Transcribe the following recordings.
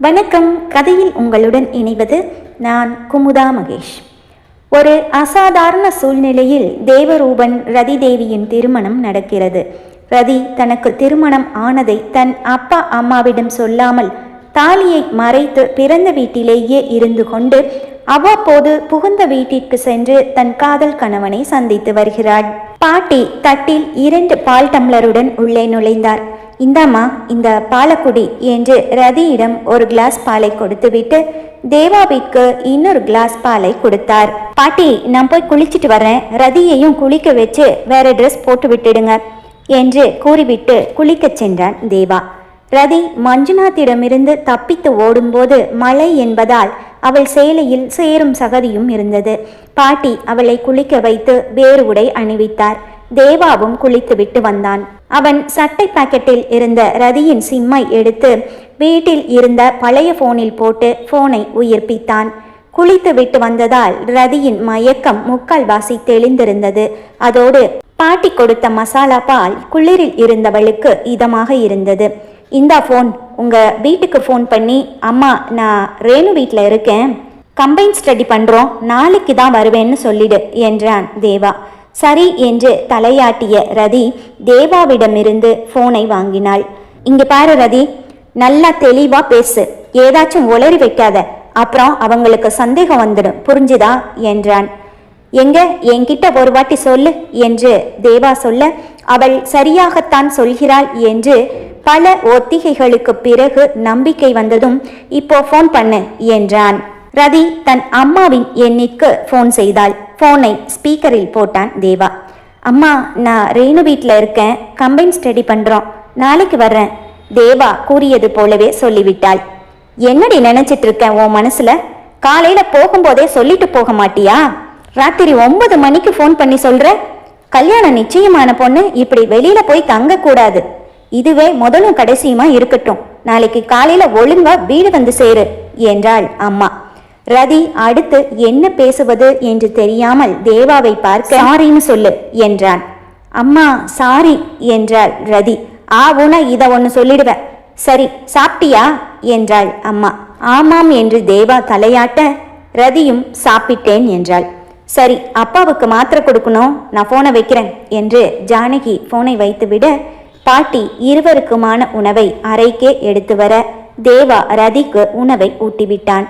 வணக்கம். கதையில் உங்களுடன் இணைவது நான் குமுதா மகேஷ். ஒரு அசாதாரண சூழ்நிலையில் தேவரூபன் ரதி தேவியின் திருமணம் நடக்கிறது. ரதி தனக்கு திருமணம் ஆனதை தன் அப்பா அம்மாவிடம் சொல்லாமல் தாலியை மறைத்து பிறந்த வீட்டிலேயே இருந்து கொண்டு அவ்வப்போது புகுந்த வீட்டிற்கு சென்று தன் காதல் கணவனை சந்தித்து வருகிறாள். பாட்டி தட்டில் இரண்டு பால் டம்ளருடன் உள்ளே நுழைந்தார். இந்தாம்மா இந்த பாலக்குடி என்று ரதியிடம் ஒரு கிளாஸ் பாலை கொடுத்துவிட்டு தேவாவிற்கு இன்னொரு கிளாஸ் பாலை கொடுத்தார். பாட்டி நான் போய் குளிச்சிட்டு வரேன். ரதியையும் குளிக்க வச்சு வேற ட்ரெஸ் போட்டு விட்டுடுங்க என்று கூறிவிட்டு குளிக்கச் சென்றான் தேவா. ரதி மஞ்சுநாத்திடமிருந்து தப்பித்து ஓடும்போது மழை என்பதால் அவள் சேலையில் சேரும் சகதியும் இருந்தது. பாட்டி அவளை குளிக்க வைத்து வேறு உடை அணிவித்தார். தேவாவும் குளித்துவிட்டு வந்தான். அவன் சட்டை பாக்கெட்டில் இருந்த ரதியின் சிம்மை எடுத்து வீட்டில் இருந்த பழைய போனில் போட்டு போனை உயிர்ப்பித்தான். குளித்து விட்டு வந்ததால் ரதியின் மயக்கம் முக்கால்வாசி தெளிந்திருந்தது. அதோடு பாட்டி கொடுத்த மசாலா பால் குளிரில் இருந்தவளுக்கு இதமாக இருந்தது. இந்தா ஃபோன் உங்க வீட்டுக்கு ஃபோன் பண்ணி அம்மா நான் ரேணு வீட்டில் இருக்கேன். கம்பைன் ஸ்டடி பண்ணுறோம் நாளைக்கு தான் வருவேன்னு சொல்லிடு என்றான் தேவா. சரி என்று தலையாட்டிய ரதி தேவாவிடமிருந்து போனை வாங்கினாள். இங்க பாரு ரதி நல்லா தெளிவா பேசு. ஏதாச்சும் உளறி வைக்காத. அப்புறம் அவங்களுக்கு சந்தேகம் வந்துடும். புரிஞ்சுதா? என்றான். எங்க? என்கிட்ட ஒரு வாட்டி சொல்லு என்று தேவா சொல்ல அவள் சரியாகத்தான் சொல்கிறாள் என்று பல ஒத்திகைகளுக்கு பிறகு நம்பிக்கை வந்ததும் இப்போ ஃபோன் பண்ணு என்றான். ரதி தன் அம்மாவின் எண்ணிற்கு ஃபோன் செய்தாள். ஃபோனை ஸ்பீக்கரில் போட்டான் தேவா. அம்மா நான் ரேணு வீட்டில் இருக்கேன். கம்பைன் ஸ்டடி பண்ணுறோம் நாளைக்கு வர்றேன். தேவா கூறியது போலவே சொல்லிவிட்டாள். என்னடி நினைச்சிட்டு இருக்கேன் உன் மனசுல? காலையில போகும்போதே சொல்லிட்டு போக மாட்டியா? ராத்திரி ஒன்பது மணிக்கு ஃபோன் பண்ணி சொல்ற? கல்யாணம் நிச்சயமான பொண்ணு இப்படி வெளியில போய் தங்க கூடாது இதுவே முதலும் கடைசியுமா இருக்கட்டும். நாளைக்கு காலையில ஒழுங்கா வீடு வந்து சேரு என்றாள் அம்மா. ரதி அடுத்து என்ன பேசுவது என்று தெரியாமல் தேவாவை பார்க்க சாரின்னு சொல்லு என்றான். அம்மா சாரி என்றாள் ரதி. ஆவுனா இத ஒன்னு சொல்லிடுவேன் சரி சாப்பிட்டியா? என்றாள் அம்மா. ஆமாம் என்று தேவா தலையாட்ட ரதியும் சாப்பிட்டேன் என்றாள். சரி அப்பாவுக்கு மாத்திரை கொடுக்கணும் நான் போனை வைக்கிறேன் என்று ஜானகி போனை வைத்துவிட பாட்டி இருவருக்குமான உணவை அறைக்கே எடுத்து வர தேவா ரதிக்கு உணவை ஊட்டிவிட்டான்.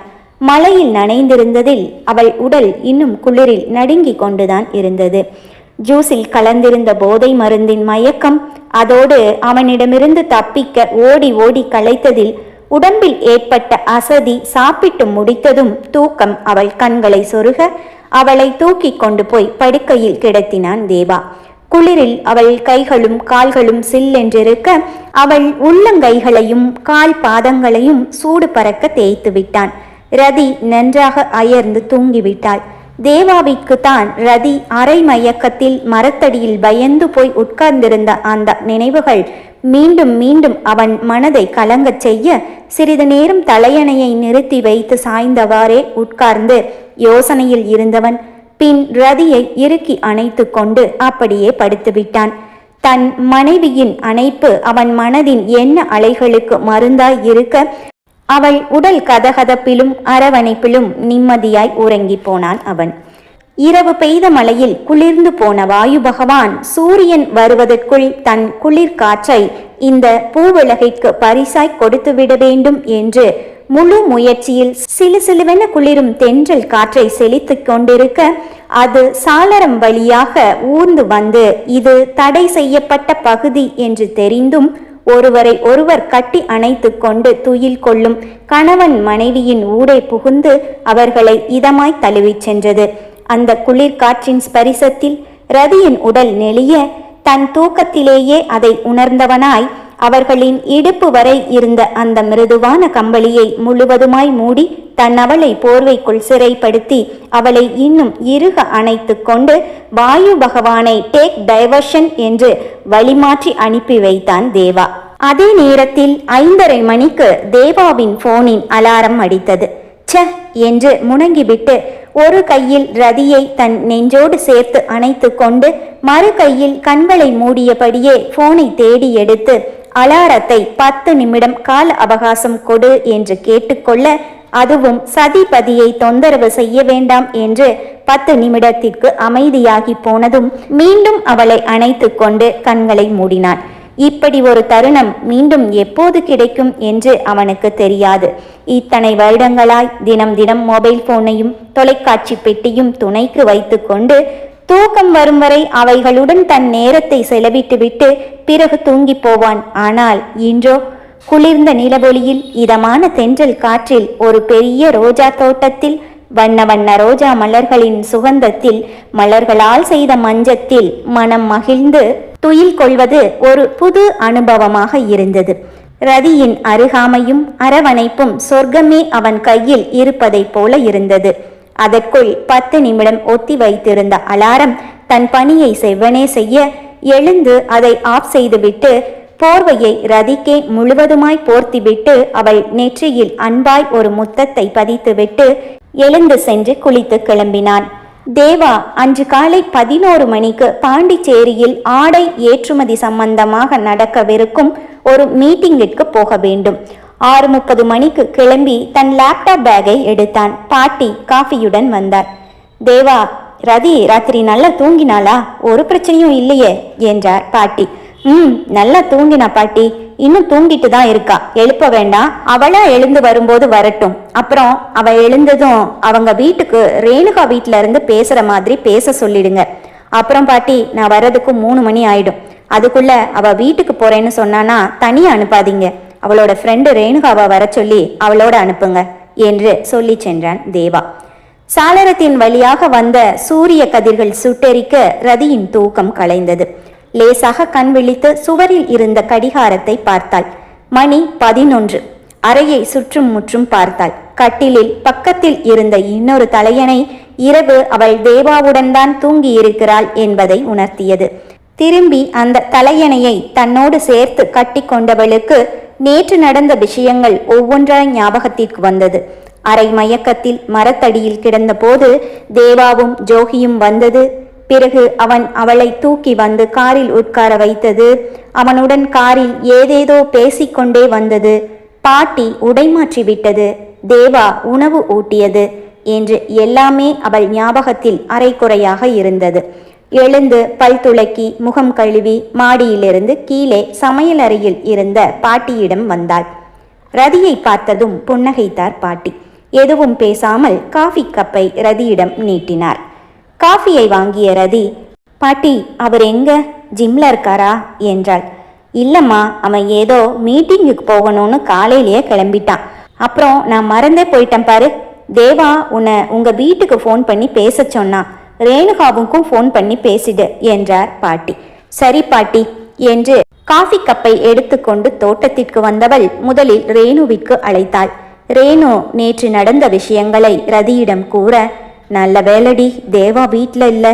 மழையில் நனைந்திருந்ததில் அவள் உடல் இன்னும் குளிரில் நடுங்கிக் கொண்டுதான் இருந்தது. ஜூஸில் கலந்திருந்த போதை மருந்தின் மயக்கம் அதோடு அவனிடமிருந்து தப்பிக்க ஓடி ஓடி களைத்ததில் உடம்பில் ஏற்பட்ட அசதி சாப்பிட்டு முடித்ததும் தூக்கம் அவள் கண்களை சொருக அவளை தூக்கி கொண்டு போய் படுக்கையில் கிடத்தினான் தேவா. குளிரில் அவள் கைகளும் கால்களும் சில்லென்றிருக்க அவள் உள்ளங்கைகளையும் கால் பாதங்களையும் சூடு பறக்க தேய்த்து விட்டான் ரதி நன்றாக அயர்ந்து தூங்கிவிட்டாள். தேவாவிற்கு தான் ரதி அரை மயக்கத்தில் மரத்தடியில் பயந்து போய் உட்கார்ந்திருந்த அந்த நினைவுகள் மீண்டும் மீண்டும் அவன் மனதை கலங்கச் செய்ய சிறிது நேரம் தலையணையை நிறுத்தி வைத்து சாய்ந்தவாறே உட்கார்ந்து யோசனையில் இருந்தவன். பின் ரதியை இறுக்கி அணைத்து கொண்டு அப்படியே படுத்துவிட்டான். தன் மனைவியின் அணைப்பு அவன் மனதின் என்ன அலைகளுக்கு மருந்தாய் இருக்க அவள் உடல் கதகதப்பிலும் அரவணைப்பிலும் நிம்மதியாய் உறங்கி போனான் அவன். இரவு பெய்த மழையில் குளிர்ந்து போன வாயு பகவான் சூரியன் வருவதற்குள் தன் குளிர் காற்றை இந்த பூவுலகைக்கு பரிசாய் கொடுத்து விட வேண்டும் என்று முழு முயற்சியில் சிலு சிலுவென குளிரும் தென்றல் காற்றை செழித்து கொண்டிருக்க அது சாளரம் வழியாக ஊர்ந்து வந்து இது தடை செய்யப்பட்ட பகுதி என்று தெரிந்தும் ஒருவரை ஒருவர் கட்டி அணைத்து கொண்டு துயில் கொள்ளும் கணவன் மனைவியின் ஊடே புகுந்து அவர்களை இதமாய் தழுவிச் சென்றது. அந்த குளிர்காற்றின் ஸ்பரிசத்தில் ரதியின் உடல் நெளிய தன் தூக்கத்திலேயே அதை உணர்ந்தவனாய் அவர்களின் இடுப்பு வரை இருந்த அந்த மிருதுவான கம்பளியை முழுவதுமாய் மூடி தன் அவளை போர்வைக்குள் சிறைப்படுத்தி அவளை இன்னும் இறுக அணைத்து கொண்டு வாயு பகவானை டேக் டைவர்ஷன் என்று வழிமாற்றி அனுப்பி வைத்தான் தேவா. அதே நேரத்தில் ஐந்தரை மணிக்கு தேவாவின் போனின் அலாரம் அடித்தது. ச்ச என்று முணங்கிவிட்டு ஒரு கையில் ரதியை தன் நெஞ்சோடு சேர்த்து அணைத்து கொண்டு மறு கையில் கண்களை மூடியபடியே போனை தேடி எடுத்து அலாரத்தை பத்து நிமிடம் கால அவகாசம் கொடு என்று கேட்டுக்கொள்ள அதுவும் சதிபதியை தொந்தரவு செய்ய வேண்டாம் என்று பத்து நிமிடத்திற்கு அமைதியாகி போனதும் மீண்டும் அவளை அணைத்து கொண்டு கண்களை மூடினான் இப்படி ஒரு தருணம் மீண்டும் எப்போது கிடைக்கும் என்று அவனுக்கு தெரியாது. இத்தனை வருடங்களாய் தினம் தினம் மொபைல் போனையும் தொலைக்காட்சி பெட்டியும் துணைக்கு வைத்துக்கொண்டு தூக்கம் வரும் வரை அவைகளுடன் தன் நேரத்தை செலவிட்டுவிட்டு பிறகு தூங்கி போவான். ஆனால் இன்றோ குளிர்ந்த நிலவொளியில் இதமான தென்றல் காற்றில் ஒரு பெரிய ரோஜா தோட்டத்தில் வண்ண வண்ண ரோஜா மலர்களின் சுகந்தத்தில் மலர்களால் செய்த மஞ்சத்தில் மனம் மகிழ்ந்து துயில் கொள்வது ஒரு புது அனுபவமாக இருந்தது. ரதியின் அருகாமையும் அரவணைப்பும் சொர்க்கமே அவன் கையில் இருப்பதைப் போல இருந்தது. அதற்குள் பத்து நிமிடம் ஒத்தி வைத்திருந்த அலாரம் தன் பணியை செவ்வனே செய்ய எழுந்து அதை ஆஃப் செய்துவிட்டு போர்வையை ரதிக்கே முழுவதுமாய் போர்த்திவிட்டு அவள் நெற்றியில் அன்பாய் ஒரு முத்தத்தை பதித்துவிட்டு எழுந்து சென்று குளித்து கிளம்பினான். தேவா அன்று காலை பதினோரு மணிக்கு பாண்டிச்சேரியில் ஆடை ஏற்றுமதி சம்பந்தமாக நடக்கவிருக்கும் ஒரு மீட்டிங்கிற்கு போக வேண்டும். ஆறு முப்பது மணிக்கு கிளம்பி தன் லேப்டாப் பேக்கை எடுத்தான். பாட்டி காஃபியுடன் வந்தார். தேவா ரதி ராத்திரி நல்லா தூங்கினாளா? ஒரு பிரச்சனையும் இல்லையே என்றார் பாட்டி. ம் நல்லா தூங்கினா பாட்டி. இன்னும் தூங்கிட்டு தான் இருக்கா. எழுப்ப வேண்டாம். அவளா எழுந்து வரும்போது வரட்டும். அப்புறம் அவ எழுந்ததும் அவங்க வீட்டுக்கு ரேணுகா வீட்ல இருந்து பேசுற மாதிரி பேச சொல்லிடுங்க. அப்புறம் பாட்டி நான் வர்றதுக்கு மூணு மணி ஆயிடும். அதுக்குள்ள அவ வீட்டுக்கு போறேன்னு சொன்னானா தனியா அனுப்பாதீங்க. அவளோட ஃப்ரெண்டு ரேணுகாவை வர சொல்லி அவளோட அனுப்புங்க என்று சொல்லி சென்றான் தேவா. சாளரத்தின் வழியாக வந்த சூரிய கதிர்கள் சுட்டெரிக்க ரதியின் தூக்கம் கலைந்தது. லேசாக கண் விழித்து சுவரில் இருந்த கடிகாரத்தை பார்த்தாள். மணி பதினொன்று. அறையை சுற்றும் முற்றும் பார்த்தாள். கட்டிலில் பக்கத்தில் இருந்த இன்னொரு தலையணை இரவு அவள் தேவாவுடன் தான் தூங்கி இருக்கிறாள் என்பதை உணர்த்தியது. திரும்பி அந்த தலையணையை தன்னோடு சேர்த்து கட்டி கொண்டவளுக்கு நேற்று நடந்த விஷயங்கள் ஒவ்வொன்றாய் ஞாபகத்திற்கு வந்தது. அரை மயக்கத்தில் மரத்தடியில் கிடந்தபோது தேவாவும் ஜோகியும் வந்தது. பிறகு அவன் அவளை தூக்கி வந்து காரில் உட்கார வைத்தது. அவனுடன் காரில் ஏதேதோ பேசிக்கொண்டே வந்தது. பாட்டி உடைமாற்றி விட்டது. தேவா உணவு ஊட்டியது என்று எல்லாமே அவள் ஞாபகத்தில் அரைக்குறையாக இருந்தது. எழுந்து பல் துளக்கி முகம் கழுவி மாடியிலிருந்து கீழே சமையலறையில் இருந்த பாட்டியிடம் வந்தாள். ரதியை பார்த்ததும் புன்னகைத்தார் பாட்டி. எதுவும் பேசாமல் காஃபி கப்பை ரதியிடம் நீட்டினார். காஃபியை வாங்கிய ரதி பாட்டி அவர் எங்க? ஜிம்ல இருக்காரா? என்றாள். இல்லம்மா அவன் ஏதோ மீட்டிங்குக்கு போகணும்னு காலையிலேயே கிளம்பிட்டான். அப்புறம் நான் மறந்தே போயிட்டேன் பாரு. தேவா உன்னை உங்க வீட்டுக்கு ஃபோன் பண்ணி பேச சொன்னான். ரேணுகாவுக்கும் ஃபோன் பண்ணி பேசிடு என்றார் பாட்டி. சரி பாட்டி என்று காஃபி கப்பை எடுத்துக்கொண்டு தோட்டத்திற்கு வந்தவள் முதலில் ரேணுவிற்கு அழைத்தாள். ரேணு நேற்று நடந்த விஷயங்களை ரதியிடம் கூற நல்ல வேலடி தேவா வீட்டில் இல்லை.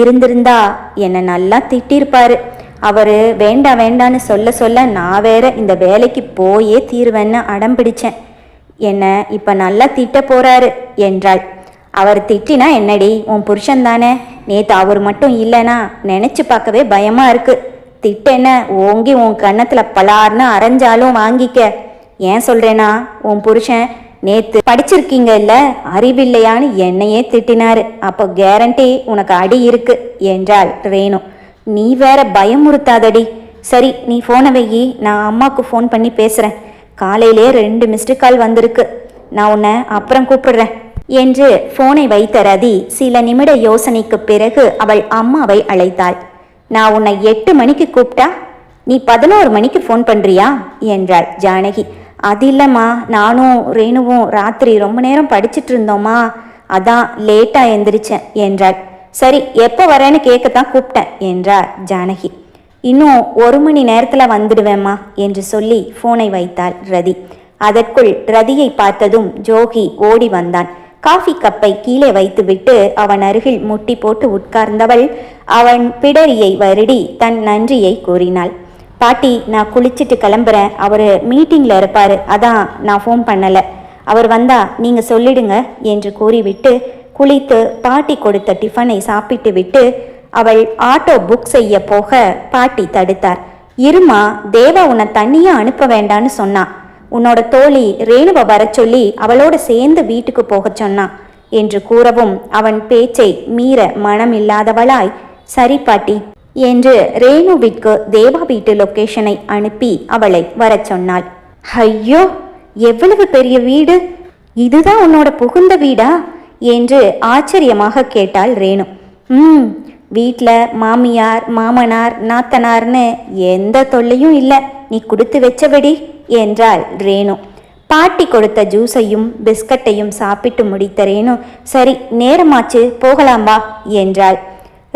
இருந்திருந்தா என்னை நல்லா திட்டிருப்பாரு. அவரு வேண்டாம் வேண்டான்னு சொல்ல சொல்ல நான் வேற இந்த வேலைக்கு போயே தீருவேன்னு அடம் பிடிச்சேன். என்ன இப்ப நல்லா திட்ட போறாரு என்றாள். அவர் திட்டினா என்னடி? உன் புருஷன் தானே. நேத்து அவர் மட்டும் இல்லைனா நினைச்சு பார்க்கவே பயமா இருக்கு. திட்டென்ன ஓங்கி உன் கன்னத்துல பலார்னு அரைஞ்சாலும் வாங்கிக்க. ஏன் சொல்றேனா? உன் புருஷன் நேத்து படிச்சிருக்கீங்க இல்ல? அறிவில்லையான்னு என்னையே திட்டினாரு. அப்போ கேரண்டி உனக்கு அடி இருக்கு என்றாள் ரேணு. நீ வேற பயமுறுத்தாதடி சரி நீ போனை வையி. நான் அம்மாவுக்கு ஃபோன் பண்ணி பேசுறேன். காலையிலே ரெண்டு மிஸ்டு கால் வந்திருக்கு. நான் உன்னை அப்புறம் கூப்பிடுறேன். என்று போனை வைத்த ரதி சில நிமிட யோசனைக்கு பிறகு அவள் அம்மாவை அழைத்தாள். நான் உன்னை எட்டு மணிக்கு கூப்பிட்டா நீ பதினோரு மணிக்கு ஃபோன் பண்றியா? என்றாள் ஜானகி. அது இல்லைம்மா நானும் ரேணுவும் ராத்திரி ரொம்ப நேரம் படிச்சுட்டு இருந்தோமா அதான் லேட்டா எந்திரிச்சேன் என்றாள். சரி எப்போ வரேன்னு கேட்கத்தான் கூப்பிட்டேன் என்றார் ஜானகி. இன்னும் ஒரு மணி நேரத்தில் வந்துடுவேம்மா என்று சொல்லி போனை வைத்தாள் ரதி. அதற்குள் ரதியை பார்த்ததும் ஜோகி ஓடி வந்தான். காஃபி கப்பை கீழே வைத்துவிட்டு அவன் அருகில் முட்டி போட்டு உட்கார்ந்தவள் அவன் பிடரியை வருடி தன் நன்றியை கூறினாள். பாட்டி நான் குளிச்சுட்டு கிளம்புறேன். அவர் மீட்டிங்கில் இருப்பார். அதான் நான் ஃபோன் பண்ணலை. அவர் வந்தா நீங்கள் சொல்லிடுங்க என்று கூறிவிட்டு குளித்து பாட்டி கொடுத்த டிஃபனை சாப்பிட்டு விட்டு அவள் ஆட்டோ புக் செய்ய போக பாட்டி தடுத்தார். இருமா தேவா உன்னை தனியா அனுப்ப வேண்டான்னு சொன்னான் உன்னோட தோழி ரேணுவை வரச் சொல்லி அவளோட சேர்ந்து வீட்டுக்கு போகச் சொன்னான் என்று கூறவும் அவன் பேச்சை மீற மனமில்லாதவளாய் சரி பாட்டி என்று ரேணுவிற்கு தேவா வீட்டு லொகேஷனை அனுப்பி அவளை வரச் சொன்னாள். ஐயோ எவ்வளவு பெரிய வீடு? இதுதான் உன்னோட புகுந்த வீடா? என்று ஆச்சரியமாக கேட்டாள் ரேணு. ம் வீட்டில் மாமியார் மாமனார் நாத்தனார்னு எந்த தொல்லையும் இல்லை. நீ கொடுத்து வச்சபடி என்றாள் ரேணு. பாட்டி கொடுத்த ஜூஸையும் பிஸ்கட்டையும் சாப்பிட்டு முடித்த ரேணு சரி நேரமாச்சு போகலாம் வா என்றாள்.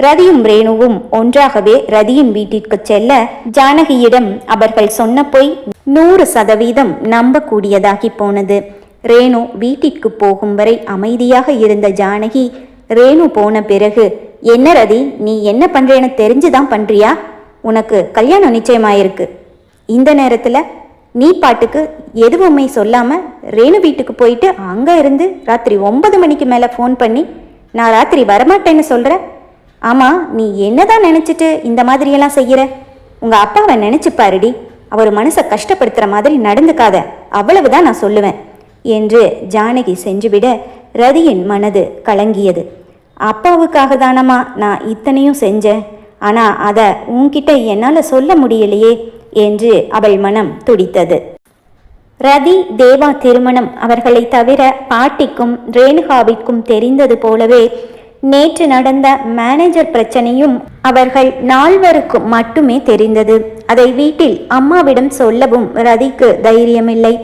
ரதியும் ரேணுவும் ஒன்றாகவே ரதியின் வீட்டிற்கு செல்ல ஜானகியிடம் அவர்கள் சொன்ன பொய் நூறு சதவீதம் நம்பக்கூடியதாகி போனது. ரேணு வீட்டிற்கு போகும் வரை அமைதியாக இருந்த ஜானகி ரேணு போன பிறகு என்ன ரதி நீ என்ன பண்றேன்னு தெரிஞ்சுதான் பண்றியா? உனக்கு கல்யாணம் நிச்சயமாயிருக்கு. இந்த நேரத்துல நீ பாட்டுக்கு எதுவுமே சொல்லாமல் ரேணு வீட்டுக்கு போயிட்டு அங்கே இருந்து ராத்திரி ஒன்பது மணிக்கு மேலே ஃபோன் பண்ணி நான் ராத்திரி வரமாட்டேன்னு சொல்கிற ஆமாம் நீ என்னதான் நினச்சிட்டு இந்த மாதிரியெல்லாம் செய்கிற உங்கள் அப்பாவை நினச்சிப்பாருடி பாருடி. அவர் மனசை கஷ்டப்படுத்துகிற மாதிரி நடந்துக்காத. அவ்வளவுதான் நான் சொல்லுவேன். என்று ஜானகி செஞ்சுவிட ரதியின் மனது கலங்கியது. அப்பாவுக்காக தானம்மா நான் இத்தனையும் செஞ்சேன். ஆனால் அதை உன்கிட்ட என்னால் சொல்ல முடியலையே. என்று அவள் மனம் துடித்தது. ரதி தேவா திருமணம் அவர்களை தவிர பாட்டிக்கும் ரேணுகாவிற்கும் தெரிந்தது போலவே நேற்று நடந்த மேனேஜர் பிரச்சனையும் அவர்கள் நால்வருக்கு மட்டுமே தெரிந்தது. அதை வீட்டில் அம்மாவிடம் சொல்லவும் ரதிக்கு தைரியமில்லை.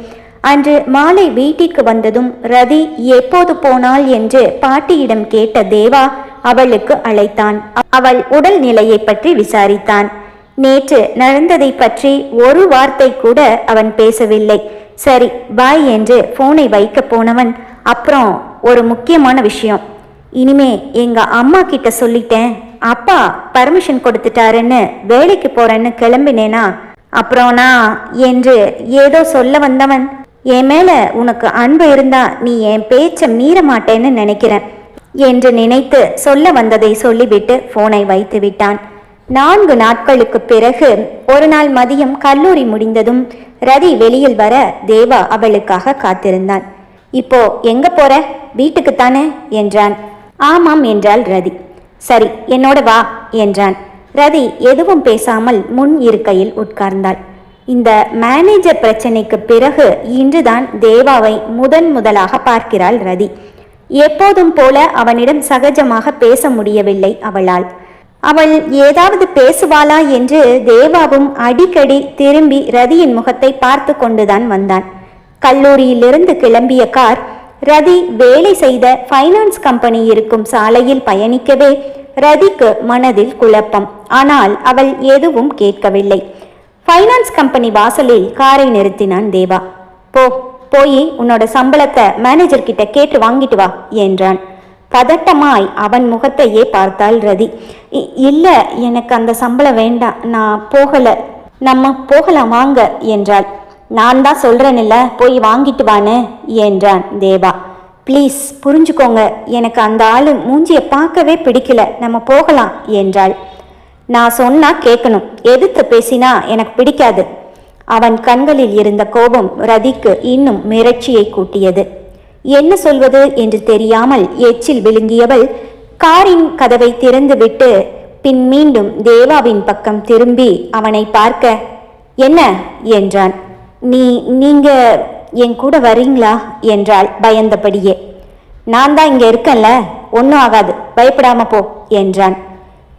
அன்று மாலை வீட்டிற்கு வந்ததும் ரதி எப்போது போனாள்? என்று பாட்டியிடம் கேட்ட தேவா அவளுக்கு அழைத்தான். அவள் உடல் நிலையை பற்றி விசாரித்தான். நேற்று நடந்ததை பற்றி ஒரு வார்த்தை கூட அவன் பேசவில்லை. சரி பாய் என்று போனை வைக்க போனவன் அப்புறம் ஒரு முக்கியமான விஷயம். இனிமே எங்க அம்மா கிட்ட சொல்லிட்டேன். அப்பா பர்மிஷன் கொடுத்துட்டாருன்னு வேலைக்கு போறேன்னு கிளம்பினேனா? அப்புறம் நான் என்று ஏதோ சொல்ல வந்தவன் என் மேல உனக்கு அன்பு இருந்தா நீ என் பேச்ச மீற மாட்டேன்னு நினைக்கிறேன் என்று நினைத்து சொல்ல வந்ததை சொல்லிவிட்டு போனை வைத்து விட்டான். நான்கு நாட்களுக்கு பிறகு ஒரு நாள் மதியம் கல்லூரி முடிந்ததும் ரதி வெளியில் வர தேவா அவளுக்காக காத்திருந்தான். இப்போ எங்க போற? வீட்டுக்கு தானே என்றான். ஆமாம் என்றாள் ரதி. சரி என்னோட வா என்றான். ரதி எதுவும் பேசாமல் முன் இருக்கையில் உட்கார்ந்தாள். இந்த மேனேஜர் பிரச்சனைக்கு பிறகு இன்றுதான் தேவாவை முதன் முதலாக பார்க்கிறாள் ரதி. எப்போதும் போல அவனிடம் சகஜமாக பேச முடியவில்லை அவளால். அவள் ஏதாவது பேசுவாளா என்று தேவாவும் அடிக்கடி திரும்பி ரதியின் முகத்தை பார்த்து கொண்டுதான் வந்தான். கல்லூரியிலிருந்து கிளம்பிய கார் ரதி வேலை செய்த ஃபைனான்ஸ் கம்பெனி இருக்கும் சாலையில் பயணிக்கவே ரதிக்கு மனதில் குழப்பம். ஆனால் அவள் எதுவும் கேட்கவில்லை. ஃபைனான்ஸ் கம்பெனி வாசலில் காரை நிறுத்தினான் தேவா. போ போய் உன்னோட சம்பளத்தை மேனேஜர் கிட்ட கேட்டு வாங்கிட்டு வா என்றான். பதட்டமாய் அவன் முகத்தையே பார்த்தாள் ரதி. இல்லை எனக்கு அந்த சம்பளம் வேண்டாம் நான் போகலை. நம்ம போகலாம் வாங்க என்றாள். நான் தான் சொல்றேன்ல போய் வாங்கிட்டு வான்னு என்றான் தேவா. ப்ளீஸ் புரிஞ்சுக்கோங்க எனக்கு அந்த ஆள் மூஞ்சியை பார்க்கவே பிடிக்கல நம்ம போகலாம் என்றாள். நான் சொன்னா கேட்கணும் எதிர்த்து பேசினா எனக்கு பிடிக்காது. அவன் கண்களில் இருந்த கோபம் ரதிக்கு இன்னும் மிரட்சியை கூட்டியது. என்ன சொல்வது என்று தெரியாமல் எச்சில் விழுங்கியவள் காரின் கதவை திறந்துவிட்டு பின் மீண்டும் தேவாவின் பக்கம் திரும்பி அவனை பார்க்க என்ன? என்றான். நீ நீங்க என் கூட வரீங்களா என்றாள் பயந்தபடியே. நான் தான் இங்க இருக்கேன்ல ஒன்றும் ஆகாது பயப்படாம போ என்றான்.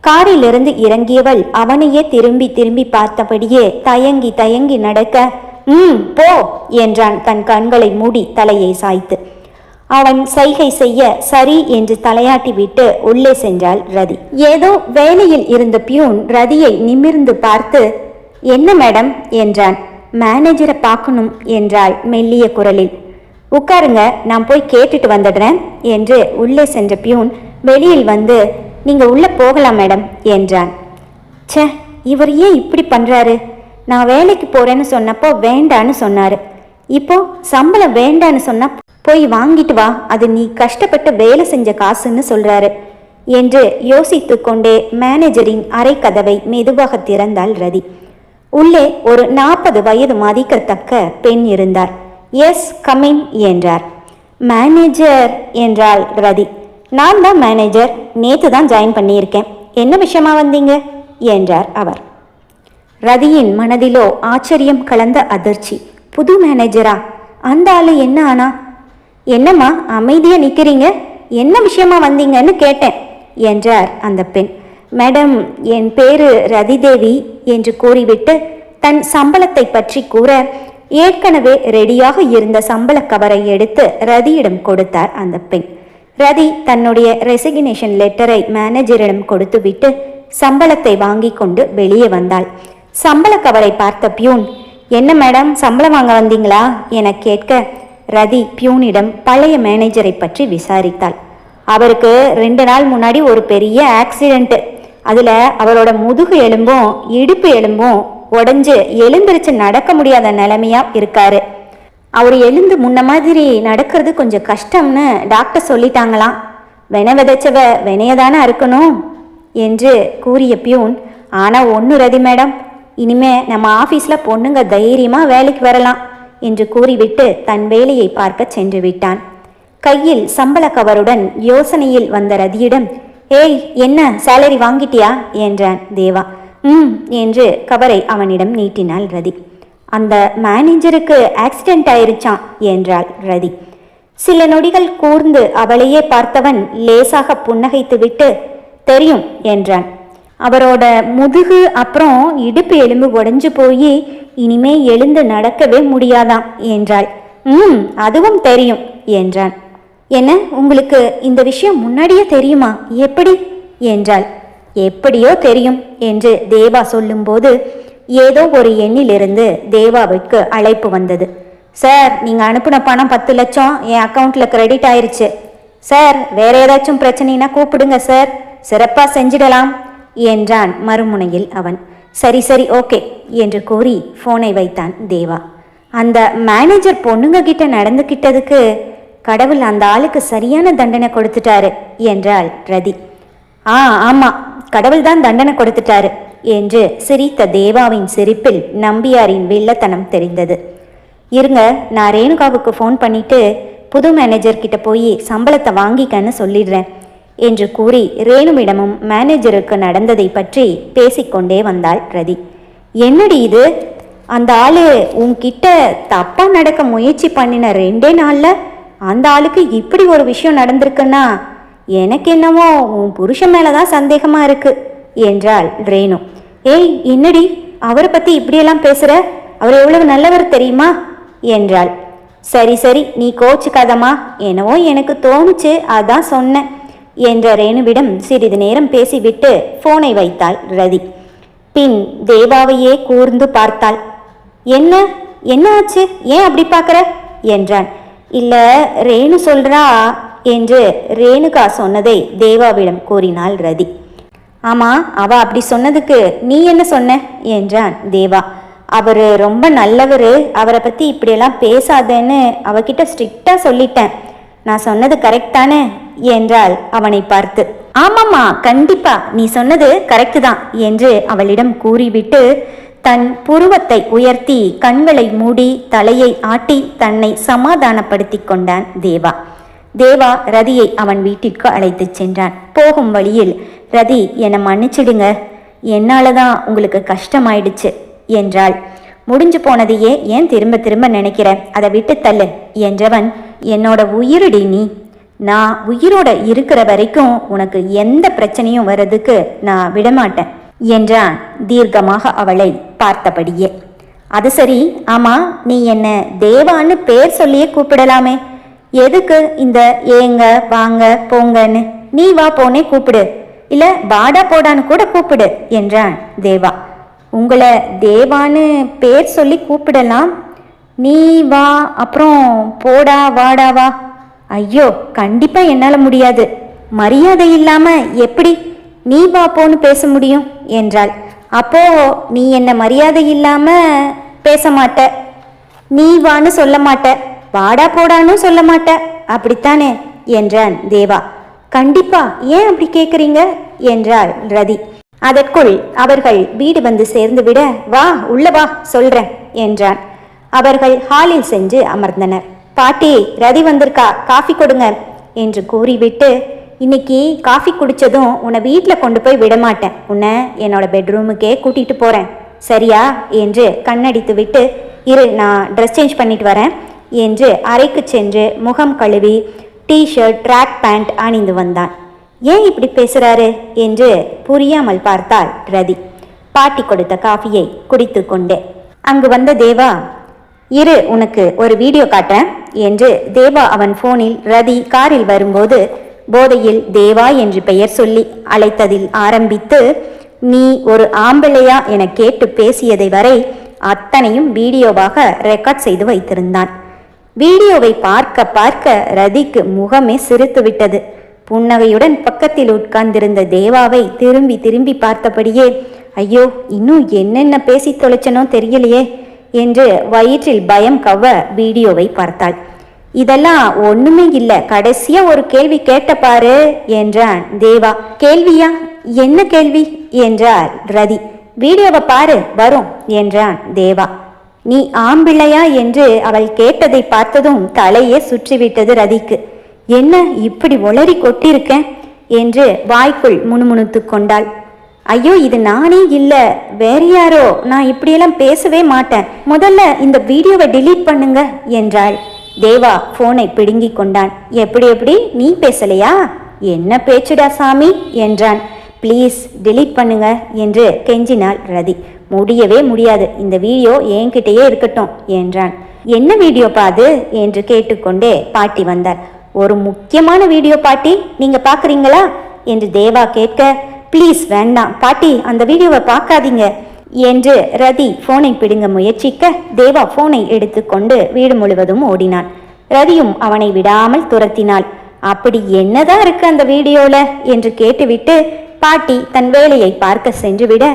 காரிலிருந்து இறங்கியவள் அவனையே திரும்பி திரும்பி பார்த்தபடியே தயங்கி தயங்கி நடக்க ம் போ என்றான் தன் கண்களை மூடி தலையை சாய்த்து. அவன் சைகை செய்ய சரி என்று தலையாட்டி விட்டு உள்ளே சென்றாள் ரதி. ஏதோ வேலையில் இருந்த பியூன் ரதியை நிமிர்ந்து பார்த்து என்ன மேடம்? என்றான். மேனேஜரை பார்க்கணும் என்றாள் மெல்லிய குரலில். உட்காருங்க நான் போய் கேட்டுட்டு வந்துடுறேன் என்று உள்ளே சென்ற பியூன் வெளியில் வந்து நீங்க உள்ளே போகலாம் மேடம் என்றான். ச்சே இவர் ஏன் இப்படி பண்ணுறாரு நான் வேலைக்கு போறேன்னு சொன்னப்போ வேண்டான்னு சொன்னாரு இப்போ சம்பளம் வேண்டான்னு சொன்னா போய் வாங்கிட்டு வா. அது நீ கஷ்டப்பட்டு வேலை செஞ்ச காசுன்னு சொல்றாரு. என்று யோசித்து கொண்டே மேனேஜரின் அறை கதவை மெதுவாக திறந்தாள் ரதி. உள்ளே ஒரு நாற்பது வயது மதிக்கத்தக்க பெண் இருந்தார். எஸ் கமிங் என்றார். மேனேஜர் என்றாள் ரதி. நான் தான் மேனேஜர் நேத்து தான் ஜாயின் பண்ணியிருக்கேன். என்ன விஷயமா வந்தீங்க? என்றார் அவர். ரதியின் மனதிலோ ஆச்சரியம் கலந்த அதிர்ச்சி புது மேனேஜரா அந்த ஆள் என்ன ஆனா? என்னம்மா அமைதியாக நிற்கிறீங்க என்ன விஷயமா வந்தீங்கன்னு கேட்டேன் என்றார் அந்த பெண். மேடம் என் பேரு ரதிதேவி என்று கூறிவிட்டு தன் சம்பளத்தை பற்றி கூற ஏற்கனவே ரெடியாக இருந்த சம்பள கவரை எடுத்து ரதியிடம் கொடுத்தார் அந்த பெண். ரதி தன்னுடைய ரெசிக்னேஷன் லெட்டரை மேனேஜரிடம் கொடுத்துவிட்டு சம்பளத்தை வாங்கி கொண்டு வெளியே வந்தாள். சம்பள கவரை பார்த்த பியூன் என்ன மேடம் சம்பளம் வாங்க வந்தீங்களா? என கேட்க ரதி பியூனிடம் பழைய மேனேஜரை பற்றி விசாரித்தாள். அவருக்கு ரெண்டு நாள் முன்னாடி ஒரு பெரிய ஆக்சிடென்ட். அதில் அவரோட முதுகு எலும்பும் இடுப்பு எலும்பும் உடஞ்சு எழுந்திருச்சு நடக்க முடியாத நிலைமையா இருக்காரு. அவர் எழுந்து முன்ன மாதிரி நடக்கிறது கொஞ்சம் கஷ்டம்னு டாக்டர் சொல்லிட்டாங்களாம். வென விதைச்சவ வினையதானே அறுக்கணும்? என்று கூறிய பியூன் ஆனால் ஒன்று ரதி மேடம் இனிமே நம்ம ஆஃபீஸில் பொண்ணுங்க தைரியமாக வேலைக்கு வரலாம் என்று கூறிவிட்டு தன் வேலையை பார்க்க சென்று விட்டான். கையில் சம்பள கவருடன் யோசனையில் வந்த ரதியிடம் ஏய் என்ன சேலரி வாங்கிட்டியா? என்றான் தேவா. ம் என்று கவரை அவனிடம் நீட்டினாள் ரதி. அந்த மேனேஜருக்கு ஆக்சிடென்ட் ஆயிருச்சான் என்றாள் ரதி. சில நொடிகள் கூர்ந்து அவளையே பார்த்தவன் லேசாக புன்னகைத்துவிட்டு தெரியும் என்றான். அவரோட முதுகு அப்புறம் இடுப்பு எலும்பு உடைஞ்சு போய் இனிமே எழுந்து நடக்கவே முடியாதாம் என்றாள். ம் அதுவும் தெரியும் என்றான். என்ன உங்களுக்கு இந்த விஷயம் முன்னாடியே தெரியுமா? எப்படி? என்றாள். எப்படியோ தெரியும் என்று தேவா சொல்லும்போது ஏதோ ஒரு எண்ணிலிருந்து தேவாவுக்கு அழைப்பு வந்தது. சார் நீங்கள் அனுப்பின பணம் பத்து லட்சம் என் அக்கௌண்ட்டில் கிரெடிட் ஆயிருச்சு. சார் வேற ஏதாச்சும் பிரச்சனைனா கூப்பிடுங்க சார். சிறப்பாக செஞ்சிடலாம். என்றான் மறுமுனையில் அவன். சரி சரி ஓகே என்று கூறி ஃபோனை வைத்தான் தேவா. அந்த மேனேஜர் பொண்ணுங்க கிட்ட நடந்துக்கிட்டதுக்கு கடவுள் அந்த ஆளுக்கு சரியான தண்டனை கொடுத்துட்டாரு என்றாள் ரதி. ஆ ஆமா கடவுள் தான் தண்டனை கொடுத்துட்டாரு என்று சிரித்த தேவாவின் சிரிப்பில் நம்பியாரின் வில்லத்தனம் தெரிந்தது. இருங்க நான் ரேணுகாவுக்கு ஃபோன் பண்ணிட்டு புது மேனேஜர் கிட்ட போய் சம்பளத்தை வாங்கிக்கன்னு சொல்லிடுறேன். என்று கூறி ரேணுவிடமும் மேனேஜருக்கு நடந்ததை பற்றி பேசிக்கொண்டே வந்தாள் ரதி என்னடி இது? அந்த ஆளு உன்கிட்ட தப்பா நடக்க முயற்சி பண்ணின ரெண்டே நாள்ல அந்த ஆளுக்கு இப்படி ஒரு விஷயம் நடந்திருக்குன்னா எனக்கு என்னவோ உன் புருஷன் மேலதான் சந்தேகமா இருக்கு என்றாள் ரேணு. ஏய் என்னடி? அவரை பத்தி இப்படியெல்லாம் பேசுற? அவர் எவ்வளவு நல்லவர் தெரியுமா? என்றாள். சரி சரி நீ கோச்சுக்காதம்மா. என்னவோ எனக்கு தோணுச்சு அதான் சொன்னேன். என்ற ரேணுவிடம் சிறிது நேரம் பேசிவிட்டு போனை வைத்தாள் ரதி. பின் தேவாவையே கூர்ந்து பார்த்தாள். என்ன? என்ன ஆச்சு? ஏன் அப்படி பார்க்குற? என்றான். இல்லை ரேணு சொல்றா என்று ரேணுகா சொன்னதை தேவாவிடம் கூறினாள் ரதி. ஆமாம் அவ அப்படி சொன்னதுக்கு நீ என்ன சொன்ன? என்றான் தேவா. அவர் ரொம்ப நல்லவர். அவரை பற்றி இப்படியெல்லாம் பேசாதேன்னு அவகிட்ட ஸ்ட்ரிக்டாக சொல்லிட்டேன். நான் சொன்னது கரெக்ட் தானே? என்றாள் அவனை பார்த்து. ஆமாம்மா கண்டிப்பா நீ சொன்னது கரெக்டு தான் என்று அவளிடம் கூறிவிட்டு தன் புருவத்தை உயர்த்தி கண்களை மூடி தலையை ஆட்டி தன்னை சமாதானப்படுத்தி கொண்டான் தேவா. தேவா ரதியை அவன் வீட்டிற்கு அழைத்துச் சென்றான். போகும் வழியில் ரதி என்னை மன்னிச்சிடுங்க. என்னால தான் உங்களுக்கு கஷ்டமாயிடுச்சு என்றாள். முடிஞ்சு போனதையே ஏன் திரும்ப திரும்ப நினைக்கிற? அதை விட்டு தள்ளு என்றவன் என்னோட உயிரடி நீ. நான் உயிரோட இருக்கிற வரைக்கும் உனக்கு எந்த பிரச்சனையும் வர்றதுக்கு நான் விடமாட்டேன் என்றான் தீர்க்கமாக அவளை பார்த்தபடியே. அது சரி ஆமா நீ என்ன தேவான்னு பேர் சொல்லியே கூப்பிடலாமே. எதுக்கு இந்த ஏங்க வாங்க போங்கன்னு? நீ வா போனே கூப்பிடு. இல்ல வாடா போடான்னு கூட கூப்பிடு என்றான் தேவா. உங்களை தேவான்னு பேர் சொல்லி கூப்பிடலாம். நீ வா அப்புறம் போடா வாடா வா. ஐயோ கண்டிப்பா என்னால முடியாது. மரியாதை இல்லாம எப்படி நீ வா போன்னு பேச முடியும்? என்றாள். அப்போ நீ என்ன மரியாதை இல்லாம பேச மாட்ட. நீ வான்னு சொல்ல மாட்ட. வாடா போடான்னு சொல்ல மாட்ட. அப்படித்தானே? என்றான் தேவா. கண்டிப்பா ஏன் அப்படி கேக்குறீங்க? என்றாள் ரதி. அதற்குள் அவர்கள் வீடு வந்து சேர்ந்து விட வா உள்ள வா சொல்றேன் என்றான். அவர்கள் ஹாலில் சென்று அமர்ந்தனர். பாட்டி ரதி வந்திருக்கா? காஃபி கொடுங்க என்று கூறிவிட்டு இன்னைக்கு காஃபி குடித்ததும் உன்னை வீட்டில் கொண்டு போய் விடமாட்டேன். உன்னை என்னோட பெட்ரூமுக்கே கூட்டிகிட்டு போகிறேன் சரியா? என்று கண்ணடித்து விட்டு இரு நான் ட்ரெஸ் சேஞ்ச் பண்ணிட்டு வரேன் என்று அறைக்கு சென்று முகம் கழுவி டிஷர்ட் ட்ராக் பேண்ட் அணிந்து வந்தான். ஏன் இப்படி பேசுகிறாரு என்று புரியாமல் பார்த்தாள் ரதி. பாட்டி கொடுத்த காஃபியை குடித்து கொண்டே. அங்கு வந்த தேவா இரு உனக்கு ஒரு வீடியோ காட்டுறேன். என்று தேவா அவன் போனில் ரதி காரில் வரும்போது போதையில் தேவா என்று பெயர் சொல்லி அழைத்ததில் ஆரம்பித்து நீ ஒரு ஆம்பிளையா? என கேட்டு பேசியதை வரை அத்தனையும் வீடியோவாக ரெக்கார்ட் செய்து வைத்திருந்தான். வீடியோவை பார்க்க பார்க்க ரதிக்கு முகமே சிரித்துவிட்டது புன்னகையுடன் பக்கத்தில் உட்கார்ந்திருந்த தேவாவை திரும்பி திரும்பி பார்த்தபடியே ஐயோ இன்னும் என்னென்ன பேசி தொலைச்சனோ தெரியலையே. என்று வயிற்றில் பயம் கவ்வ வீடியோவை பார்த்தாள். இதெல்லாம் ஒண்ணுமே இல்ல. கடைசியா ஒரு கேள்வி கேட்ட பாரு என்றான் தேவா. கேள்வியா? என்ன கேள்வி? என்றார் ரதி. வீடியோவை பாரு வரும் என்றான் தேவா. நீ ஆம்பிள்ளையா? என்று அவள் கேட்டதை பார்த்ததும் தலையே சுற்றிவிட்டது ரதிக்கு. என்ன இப்படி ஒளறி கொட்டிருக்கேன் என்று வாய்க்குள் முணுமுணுத்து கொண்டாள். ஐயோ இது நானே இல்லை. வேற யாரோ? நான் இப்படியெல்லாம் பேசவே மாட்டேன். முதல்ல இந்த வீடியோவை டிலீட் பண்ணுங்க என்றாள். தேவா போனை பிடுங்கி கொண்டான். எப்படி எப்படி? நீ பேசலையா? என்ன பேச்சுடா சாமி? என்றான். ப்ளீஸ் டிலீட் பண்ணுங்க என்று கெஞ்சினாள் ரதி. முடியவே முடியாது. இந்த வீடியோ என்கிட்டயே இருக்கட்டும் என்றான். என்ன வீடியோ பாது என்று கேட்டுக்கொண்டே பாட்டி வந்தார் ஒரு முக்கியமான வீடியோ பாட்டி நீங்க பாக்குறீங்களா? என்று தேவா கேட்க ப்ளீஸ் வேண்டாம். பாட்டி அந்த வீடியோவை பார்க்காதீங்க. என்று ரதி போனை பிடுங்க முயற்சிக்க தேவா போனை எடுத்துக்கொண்டு வீடு முழுவதும் ஓடினான். ரதியும் அவனை விடாமல் துரத்தினாள். அப்படி என்னதான் இருக்கு அந்த வீடியோல? என்று கேட்டுவிட்டு பாட்டி தன் வேலையை பார்க்க சென்றுவிட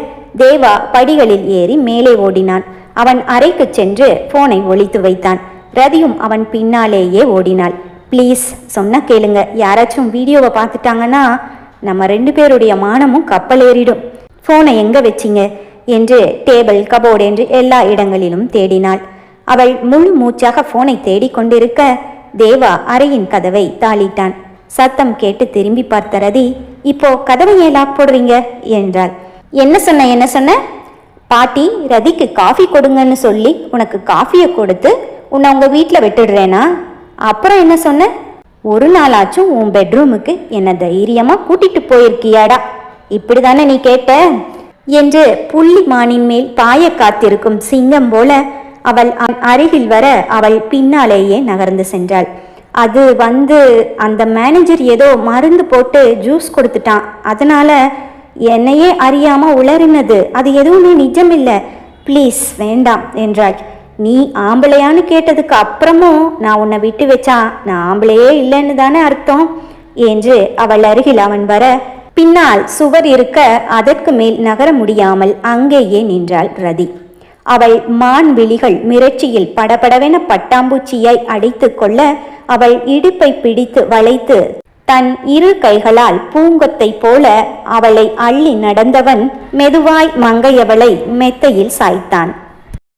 தேவா படிகளில் ஏறி மேலே ஓடினான். அவன் அறைக்கு சென்று போனை ஒழித்து வைத்தான். ரதியும் அவன் பின்னாலேயே ஓடினாள். ப்ளீஸ் சொன்ன கேளுங்க. யாராச்சும் வீடியோவை பார்த்துட்டாங்கன்னா நம்ம ரெண்டு பேருடைய மானமும் கப்பல் ஏறிடும். போனை எங்க வச்சிங்க? என்று டேபிள் கபோர்டு என்று எல்லா இடங்களிலும் தேடினாள். அவள் முழு மூச்சாக போனை தேடிக்கொண்டிருக்க தேவா அறையின் கதவை தாளிட்டான். சத்தம் கேட்டு திரும்பி பார்த்த ரதி இப்போ கதவை ஏன் லாக் போடுறீங்க? என்றாள். என்ன சொன்ன என்ன சொன்ன? பாட்டி ரதிக்கு காஃபி கொடுங்கன்னு சொல்லி உனக்கு காஃபியை கொடுத்து உன்னை உங்க வீட்டில் விட்டுடுறேனா? அப்புறம் என்ன சொன்ன? ஒரு நாளாச்சும் உன் பெட்ரூமுக்கு என்னை தைரியமாக கூட்டிகிட்டு போயிருக்கியாடா? இப்படி தானே நீ கேட்ட? என்று புள்ளி மானின் மேல் பாய காத்திருக்கும் சிங்கம் போல அவள் அருகில் வர அவள் பின்னாலேயே நகர்ந்து சென்றாள். அது வந்து அந்த மேனேஜர் ஏதோ மருந்து போட்டு ஜூஸ் கொடுத்துட்டான். அதனால என்னையே அறியாம உளறினது. அது எதுவுமே நிஜமில்லை. ப்ளீஸ் வேண்டாம் என்றாள். நீ ஆம்பளையான்னு கேட்டதுக்கு அப்புறமும் நான் உன்னை விட்டு வச்சா நான் ஆம்பளையே இல்லைன்னு தானே அர்த்தம் என்று அவள் அருகில் அவன் வர பின்னால் சுவர் இருக்க அதற்கு மேல் நகர முடியாமல் அங்கேயே நின்றாள் ரதி. அவள் மான் விழிகள் மிரட்சியில் படபடவென பட்டாம்பூச்சியை அடைத்து கொள்ள அவள் இடுப்பை பிடித்து வளைத்து தன் இரு கைகளால் பூங்கொத்தை போல அவளை அள்ளி நடந்தவன் மெதுவாய் மங்கையவளை மெத்தையில் சாய்த்தான்.